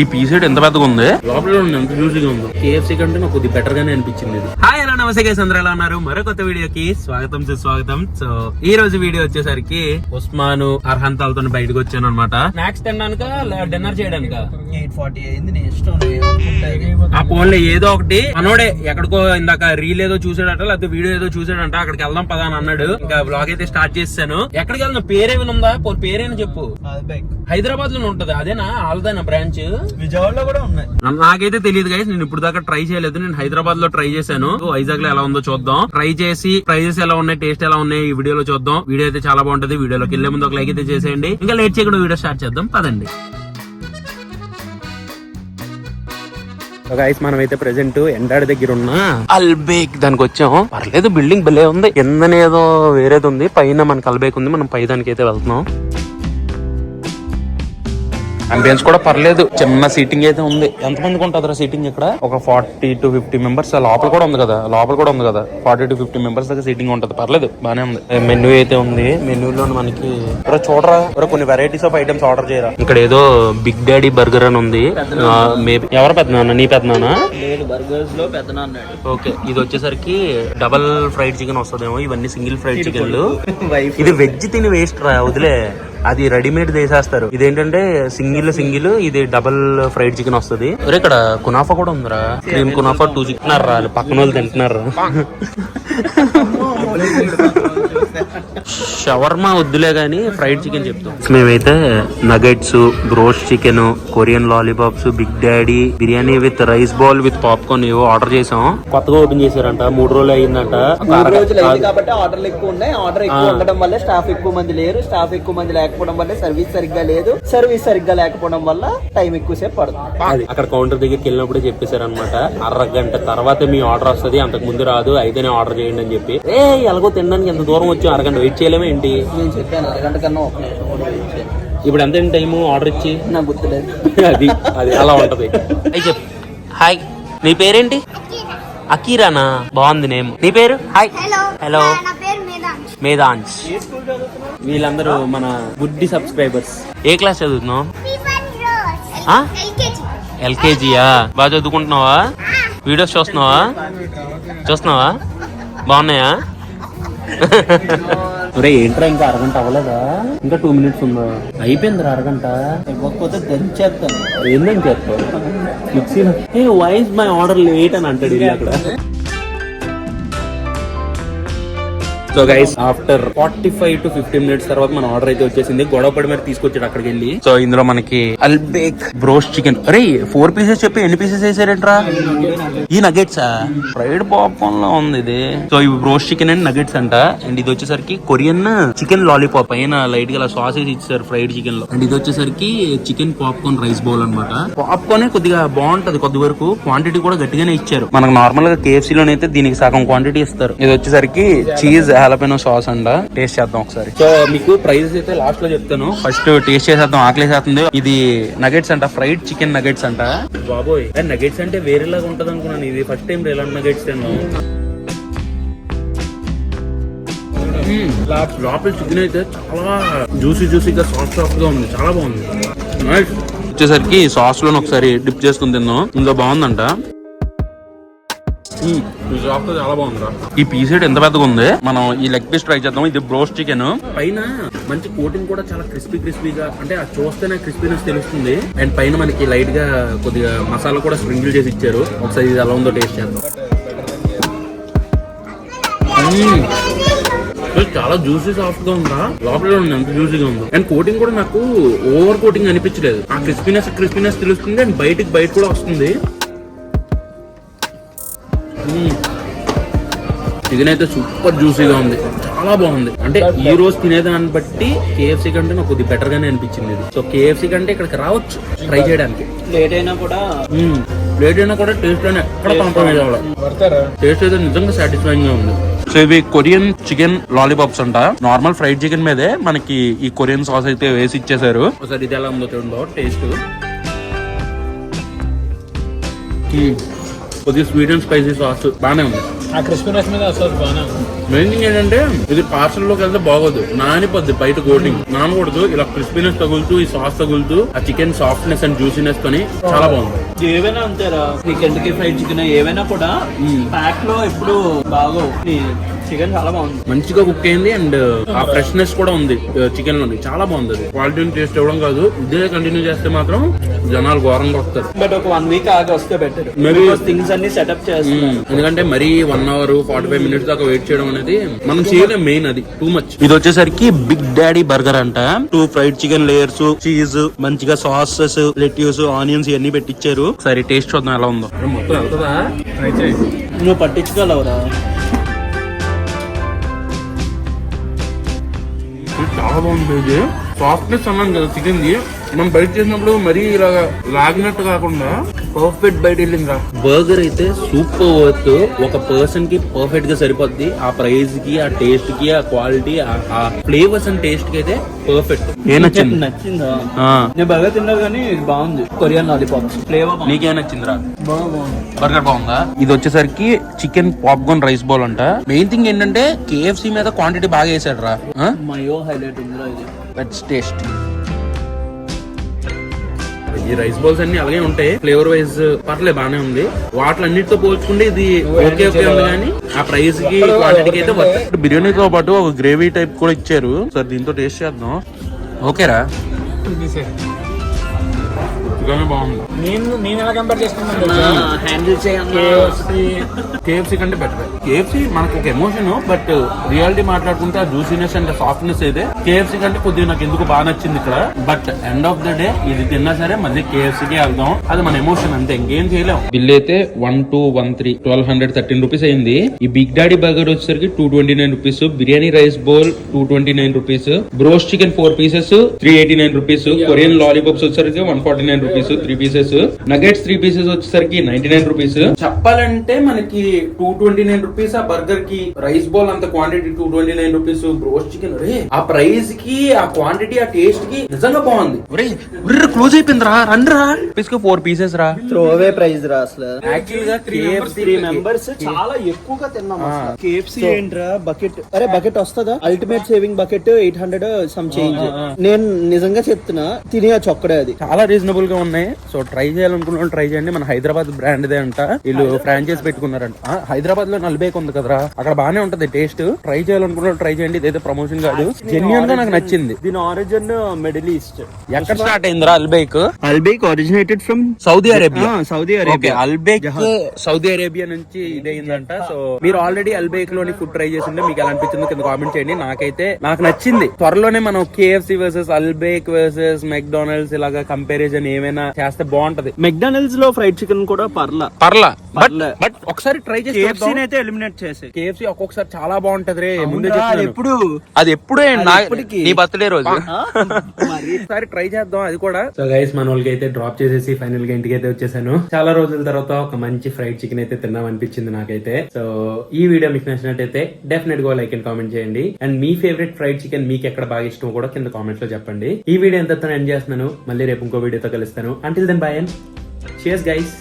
ఈ పీస్ ఎంత పెద్దగా ఉంది? లోపల ఉంది ఎంత జ్యూసీగా ఉందో. కేఎఫ్సీ కంటే నాకు కొద్దిగా బెటర్ గానే అనిపించింది హాయ్ హలో నమస్తే గైస్ అందరూ ఎలా ఉన్నారు? మరో కొత్త వీడియోకి స్వాగతం సుస్వాగతం. సో ఈ రోజు వీడియో వచ్చేసరికి ఉస్మాను అర్హంతాలతో బయటకు వచ్చాను అనమాట స్నాక్స్ తినడానిక డిన్నర్ చేయడానిక? ఎయిట్ ఫార్టీ అయింది నీ ఇష్టం అది. ఆ ఫోన్లో ఏదో ఒకటి. మనోడే ఎక్కడికో ఇందాక రీల్ ఏదో చూసాడట లేకపోతే వీడియో ఏదో చూసాడంట అక్కడికి వెళ్దాం పదా అని అన్నాడు. ఇంకా బ్లాగ్ అయితే స్టార్ట్ చేశాను ఎక్కడికి వెళ్దాం? పేరేమైనా ఉందా? పేరేనా చెప్పు? హైదరాబాద్లో ఉంటది. అదేనా? ఆల్దైనా బ్రాంచ్ విజయవాడలో కూడా ఉన్నాయి. నాకైతే తెలియదు గైస్ నేను ఇప్పుడు దాకా ట్రై చేయలేదు. నేను హైదరాబాద్లో ట్రై చేశాను వైజాగ్లో ఎలా ఉందో చూద్దాం. ట్రై చేసి ప్రైజెస్ ఎలా ఉన్నాయి టేస్ట్ ఎలా ఉన్నాయి ఈ వీడియోలో చూద్దాం. వీడియో అయితే చాలా బాగుంటది. వీడియోలోకి వెళ్ళే ముందు ఒక లైక్ అయితే చేసేయండి. ఇంకా లేట్ చేయకుండా వీడియో స్టార్ట్ చేద్దాం. పదండి. గైస్ మనం అయితే ప్రెసెంట్ ఎండాడి దగ్గర ఉన్న అల్బేక్ దానికి వచ్చాం పర్లేదు బిల్డింగ్ భలే ఉంది. కిందనేదో వేరేది ఉంది. పైన మనకి అల్బేక్ ఉంది. మనం పై దానికి అయితే వెళ్తున్నాం. అంబియన్స్ కూడా పర్లేదు. చిన్న సీటింగ్ అయితే ఉంది. ఎంత మందికి ఉంటుందిరా సీటింగ్ ఇక్కడ? ఒక ఫార్టీ టు ఫిఫ్టీ మెంబర్స్ లోపల కూడా ఉంది కదా. లోపల కూడా ఉంది కదా. ఫార్టీ టు ఫిఫ్టీ మెంబర్స్ దాకా సీటింగ్ ఉంటది. పర్లేదు. బానే ఉంది. మెనూ అయితే ఉంది. మెనూలో మనకి చూడరా. కొన్ని వెరైటీస్ ఆఫ్ ఐటమ్స్ ఆర్డర్ చేయరా. ఇక్కడ ఏదో బిగ్ డాడీ బర్గర్ అని ఉంది. మేబీ ఎవరు పెద్దనా నీ పెద్దనా బర్గర్స్లో పెద్ద అన్నాడు ఓకే. ఇది వచ్చేసరికి డబల్ ఫ్రైడ్ చికెన్ వస్తుందేమో. ఇవన్నీ సింగిల్ ఫ్రైడ్ చికెన్లు వైఫ్ ఇది వెజ్ తిని వేస్ట్ రా. వదిలే. అది రెడీమేడ్ చేసేస్తారు. ఇదేంటంటే సింగిల్ సింగిల్ ఇది డబల్ ఫ్రైడ్ చికెన్ వస్తుంది. ఇక్కడ కునాఫా కూడా ఉందిరా. క్రీమ్ కునాఫా టూ చికెన్ రా వాళ్ళు పక్కన. వాళ్ళు తింటున్నారు షవర్మా వద్దులే గానీ ఫ్రైడ్ చికెన్ చెప్తాం. మేమైతే nuggets broast chicken Korean lollipops big daddy biryani with rice bowl with popcorn ఏవో ఆర్డర్ చేసాం. కొత్తగా ఓపెన్ చేశారంట మూడు రోజులు అయిందంట. కాబట్టి ఆర్డర్లు ఎక్కువ ఉన్నాయి. ఆర్డర్ ఎక్కువ ఉండడం వల్ల స్టాఫ్ ఎక్కువ మంది లేరు. స్టాఫ్ ఎక్కువ మంది లేకపోవడం వల్ల సర్వీస్ సరిగ్గా లేదు. సర్వీస్ సరిగ్గా లేకపోవడం వల్ల టైం ఎక్కువసేపు పడుతుంది. అది అక్కడ కౌంటర్ దగ్గరికి వెళ్ళినప్పుడే చెప్పేశారు అనమాట అరగంట తర్వాత మీ ఆర్డర్ వస్తది అంతకు ముందు రాదు అయితేనే ఆర్డర్ చేయండి అని చెప్పి. ఏ ఎలాగో తినడానికి ఎంత దూరం వచ్చి అరగంట వెయిట్ చేయలేమా ఏంటి? నేను చెప్పాను అరగంట కన్నా ఒక నిమిషం కూడా wait చేయండి. ఇప్పుడు ఎంత టైము? ఆర్డర్ ఇచ్చి? నాకు గుర్తులేదు. అది అది అలా ఉంటది. అయి చెప్పు. హాయ్. నీ పేరేంటి? అకీరానా? బాగుంది నేమ్. నీ పేరు? హాయ్. హలో హలో నా పేరు మేధాంశ్. మేధాంశ్. వీళ్ళందరూ మన గుడ్డి సబ్స్క్రైబర్స్. ఏ క్లాస్ చదువుతున్నావు? ఆ? ఎల్కేజీ. ఎల్కేజీయా? బాగా చదువుకుంటున్నావా? వీడియోస్ చూస్తున్నావా? చూస్తున్నావా? బాగున్నాయా? ఒరే ఏంట్రా ఇంకా అరగంట అవ్వలేదా? ఇంకా టూ మినిట్స్ ఉందా? అయిపోయిందిరా అరగంట. ఇవ్వకపోతే దంచేస్తాను. ఏందని చెప్తావు మిక్సీలో. ఏ వైస్ మై ఆర్డర్ లేట్ అని అంటాడు ఇది అక్కడ? So guys after forty five to fifty minutes తర్వాత మన ఆర్డర్ అయితే వచ్చేసింది. గొడవ పడి మరి తీసుకొచ్చాడు అక్కడికి వెళ్ళి సో ఇందులో మనకి అల్బేక్ బ్రోస్ట్ చికెన్. అరే ఫోర్ పీసెస్ చెప్పి ఎన్ని పీసెస్ వేసారేంట్రా? ఈ నగెట్స్ ఫ్రైడ్ పాప్కార్న్లో ఉంది ఇది. సో ఇవి బ్రోస్ట్ చికెన్ అండ్ నగెట్స్ అంట. అండ్ ఇది వచ్చేసరికి కొరియన్ చికెన్ లాలీపాప్ పైన లైట్గా సాసేజ్ ఇచ్చారు ఫ్రైడ్ చికెన్లో. అండ్ ఇది వచ్చేసరికి చికెన్ పాప్కార్న్ రైస్ బౌల్ అనమాట పాప్కార్న్ కొద్దిగా బాగుంటది కొద్ది వరకు క్వాంటిటీ కూడా గట్టిగానే ఇచ్చారు. మనకు నార్మల్గా కేఎఫ్సీ లోనైతే దీనికి సగం క్వాంటిటీ ఇస్తారు. ఇది వచ్చేసరికి చీజ్ హాలపెనో సాస్ అంట టేస్ట్ చేద్దాం ఒకసారి. సో మీకు ప్రైస్ అయితే లాస్ట్లో చెప్తాను. ఫస్ట్ టేస్ట్ చేసేద్దాం ఆకలేసేస్తుంది. ఇది నగెట్స్ అంట ఫ్రైడ్ చికెన్ నగెట్స్ అంట. బాబోయ్ నగెట్స్ అంటే వేరేలాగా ఉంటది అనుకున్నాను. ఇది ఫస్ట్ టైం ఇలాంటి నగెట్స్ తిన్నాను hmm, లోపల చికెన్ అయితే చాలా జ్యూసీ జ్యూసీగా సాఫ్ట్ సాఫ్ట్గా ఉంది. చాలా బాగుంది. వచ్చేసరికి సాస్లోని ఒకసారి డిప్ చేసుకుని తిన్నాం ఇంకా బాగుందంట. చాలా బాగుందిరా. ఈ పీస్ ఎంత పెద్దగా ఉంది? మనం ఈ లెగ్ పీస్ ట్రై చేద్దాం. ఇది బ్రోస్ట్ చికెన్. పైన మంచి కోటింగ్ కూడా చాలా క్రిస్పీ క్రిస్పీగా అంటే అది చూస్తేనే క్రిస్పీనెస్ తెలుస్తుంది. అండ్ పైన మనకి లైట్గా కొద్దిగా మసాలా కూడా స్ప్రింకిల్ చేసి ఇచ్చారు. ఒకసారి ఇది ఎలా ఉందో టేస్ట్ చేద్దాం. చాలా జ్యూసీ సాఫ్ట్గా ఉందా? లోపల ఉంది ఎంత జ్యూసీగా ఉందో. అండ్ కోటింగ్ కూడా నాకు ఓవర్ కోటింగ్ అనిపించలేదు. ఆ క్రిస్పీనెస్ క్రిస్పీనెస్ తెలుస్తుంది. అండ్ బయటికి బయట కూడా వస్తుంది. చికెన్ అయితే సూపర్ జ్యూసీగా ఉంది. చాలా బాగుంది. అంటే ఈ రోజు తినేదాన్ని బట్టి కేఎఫ్సీ కంటే నాకు కొద్దిగా బెటర్ గానే అనిపించింది ఇది. సో కేఎఫ్సీ కంటే ఇక్కడికి రావచ్చు ట్రై చేయడానికి. లేట్ అయినా కూడా లేట్ అయినా కూడా టేస్ట్లోనే ఎక్కడ కాంప్రమైజ్ అవ్వాలి టేస్ట్ అయితే నిజంగా సాటిస్ఫైయింగ్గా ఉంది. సో ఇవి కొరియన్ చికెన్ లాలీపాప్స్ అంట. నార్మల్ ఫ్రైడ్ చికెన్ మీదే మనకి ఈ కొరియన్ సాస్ అయితే వేసి ఇచ్చేసారు ఒకసారి ఇది ఎలా ఉందో చూడండి టేస్ట్ కొద్దిగా స్వీట్ అండ్ స్పైసీ సాస్. బాగానే ఉంది. ఆ క్రిస్పీనెస్ మీద అసలు బాగా మెయిన్ థింగ్ ఏంటంటే ఇది పార్సల్లోకి వెళ్తే బాగోదు. నానిపోద్ది బయట కోటింగ్ నానకూడదు. ఇలా క్రిస్పీనెస్ తగులుతూ ఈ సాస్ తగులుతూ ఆ చికెన్ సాఫ్ట్నెస్ అండ్ జ్యూసీనెస్ తోని చాలా బాగుంది. ఏవైనా అంతేరా. ఈ కెంటకీ ఫ్రైడ్ చికెన్ ఏవైనా కూడా ప్యాక్లో ఎప్పుడు బాగో చికెన్ చాలా బాగుంది. మంచిగా కుక్ అయింది అండ్ ఆ ఫ్రెష్నెస్ కూడా ఉంది చికెన్లోని. చాలా బాగుంది అది. క్వాలిటీ టేస్ట్ ఇవ్వడం కాదు. ఇదే కంటిన్యూ చేస్తే మాత్రం జనాలు ఘోరంగా వస్తారు. బట్ ఒక వన్ వీక్ ఆగి వస్తే బెటర్ థింగ్స్ అన్ని సెటప్ చేస్తాం. ఎందుకంటే మరీ one hour forty five minutes దాకా వెయిట్ చేయడం అనేది మనం చేయలేం మెయిన్ అది టూ మచ్ ఇది వచ్చేసరికి బిగ్ డాడీ బర్గర్ అంట. Two fried chicken layers cheese మంచిగా సాసెస్ లెట్యూస్ ఆనియన్స్ ఇవన్నీ పెట్టించారు సరే టేస్ట్ చూద్దాం ఎలా ఉందో. మొత్తం వెళ్తుందా? ట్రై చేయి. నువ్వు పట్టించుకోలేవురా. చాలా బాగుంది ఇది. సాఫ్ట్నెస్ అన్నాను కదా చికెన్ ది మనం బయట చేసినప్పుడు మరీ ఇలా లాగినట్టు కాకుండా పర్ఫెక్ట్ బయట వెళ్ళిందిరా. బర్గర్ అయితే సూపర్ వర్త్ ఒక పర్సన్కి పర్ఫెక్ట్గా సరిపోద్ది. ఆ ప్రైస్కి ఆ టేస్ట్కి ఆ క్వాలిటీ ఆ ఫ్లేవర్స్ అండ్ టేస్ట్కి అయితే పర్ఫెక్ట్ నచ్చింది? నచ్చిందా? నేను బాగా తిన్నా కానీ ఇది బాగుంది. కొరియన్ లాలీపాప్స్ ఫ్లేవర్ నీకేం నచ్చిందిరా? బాగుంది. బర్గర్ బాగుందా? ఇది వచ్చేసరికి చికెన్ పాప్కార్న్ రైస్ బౌల్ అంట. మెయిన్ థింగ్ ఏంటంటే కేఎఫ్సి మీద క్వాంటిటీ బాగా వేసాడు రా మయో హైలైట్ ఉందిరా ఇది. Let's taste. ఈ రైస్ బౌల్స్ అన్ని అలాగే ఉంటాయి. ఫ్లేవర్ వైజ్ పర్లే బానే ఉంది. వాటిలన్నిటితో పోల్చుకుంటే ఇది ఓకే ఓకే ఉంది కానీ ఆ ప్రైస్కి క్వాంటిటీకి అయితే worth. బిర్యానీతో పాటు ఒక గ్రేవీ టైప్ కూడా ఇచ్చారు. సరే దీంతో టేస్ట్ చేద్దాం. ఓకేరా? చికెన్ బాగుంది. నేను నేను ఎలా కంపేర్ కేఎఫ్సీ కంటే బెటర్ కేఎఫ్సీ మనకు ఒక ఎమోషన్ బట్ రియాలిటీ మాట్లాడుకుంటే ఆ జ్యూసీనెస్ అండ్ సాఫ్ట్నెస్ అయితే కేఎఫ్సీ కంటే కొద్దిగా నాకు ఎందుకు బాగా నచ్చింది ఇక్కడ. But end of the day ఇది తిన్నా సరే మళ్ళీ KFC కి వెళ్దాం. అది మన ఎమోషన్ అంతే ఇంకేం చేయలేం. బిల్ అయితే one two one three twelve hundred thirteen rupees అయింది. ఈ బిగ్ డాడీ బర్గర్ వచ్చేసరికి two twenty nine rupees biryani rice bowl two twenty nine rupees broast chicken four pieces three eighty nine rupees Korean lollipops వచ్చేసరికి one forty nine rupees three pieces nuggets three pieces వచ్చేసరికి ninety nine rupees చెప్పాలంటే మనకి two twenty nine rupees ఆ బర్గర్కి rice bowl అంత quantity two twenty nine rupees broast chicken రే ఆ ప్రైస్కి ఆ క్వాంటిటీ ఆ టేస్ట్కి నిజంగా బాగుంది. క్లోజ్ అయిపోయింది రా రండి రా పీస్కి ఫోర్ పీసెస్ రా. త్రో అవే ప్రైస్ రా అసలు. యాక్చువల్గా త్రీ మెంబర్స్ చాలా ఎక్కువగా తిన్నాం కేఎఫ్సి ఏంట్రా బకెట్ అరే బకెట్ వస్తుందా? Ultimate saving bucket eight hundred some change నేను నిజంగా చెప్తున్నా తినేయచ్చు ఒక్కడే అది. చాలా రీజనబుల్ గా ఉన్నాయి. సో ట్రై చేయాలనుకున్న ట్రై చేయండి. మన హైదరాబాద్ బ్రాండ్ దే అంట. వీళ్ళు ఫ్రాంచైజ్ పెట్టుకున్నారంట. ఆ, హైదరాబాద్లో నలభైకి ఉంది కదరా. అక్కడ బానే ఉంటది టేస్ట్ ట్రై చేయాలనుకున్న ట్రై చేయండి. ఇదైతే ప్రమోషన్ కాదు. జెన్యున్గా నాకు నచ్చింది. దీని ఆరిజిన్ మిడిల్ ఈస్ట్ ఎక్కడ స్టార్ట్ అయిందిరా Albaik Albaik originated from Saudi Arabia Saudi Arabia Albaik Saudi Arabia నుంచి ఇదైందంట. సో మీరు ఆల్రెడీ అల్బేక్లోని ఫుడ్ ట్రై చేసింటే మీకు ఎలా అనిపించిందో కింద కామెంట్ చేయండి. నాకైతే నాకు నచ్చింది. త్వరలోనే మనం KFC versus Albaik versus McDonald's ఇలాగా కంపారిజన్ ఏమైనా చేస్తే బాగుంటది. మెక్డానల్డ్స్లో ఫ్రైడ్ చికెన్ కూడా పర్లా. పర్లా. బట్ పర్లే. బట్ ఒకసారి ట్రై చేసి కేఎఫ్సీ అయితే ఎలిమినేట్ చేసే కేఎఫ్సి ఒక్కొక్కసారి చాలా బాగుంటది రే ముందే చెప్తున్నాను. ఎప్పుడు? అది ఎప్పుడే నా- బర్త్డే రోజు. ఒకసారి ట్రై చేద్దాం అది కూడా. సో గైస్ మన వాళ్ళకి అయితే డ్రాప్ చేసేసి ఫైనల్గా ఇంటికి అయితే వచ్చేసాను. చాలా రోజుల తర్వాత ఒక మంచి ఫ్రైడ్ చికెన్ అయితే తిన్నాం అనిపించింది నాకైతే. సో ఈ వీడియో మీకు నచ్చినట్టయితే డెఫినెట్గా లైక్ అండ్ కామెంట్ చేయండి. అండ్ మీ ఫేవరెట్ ఫ్రైడ్ చికెన్ మీకు ఎక్కడ బాగా ఇష్టమో కూడా కింద కామెంట్స్లో చెప్పండి. ఈ వీడియో ఎంత ఎండ్ చేస్తున్నాను. మళ్ళీ రేపు ఇంకో వీడియోతో కలుస్తాను. Until then bye and cheers guys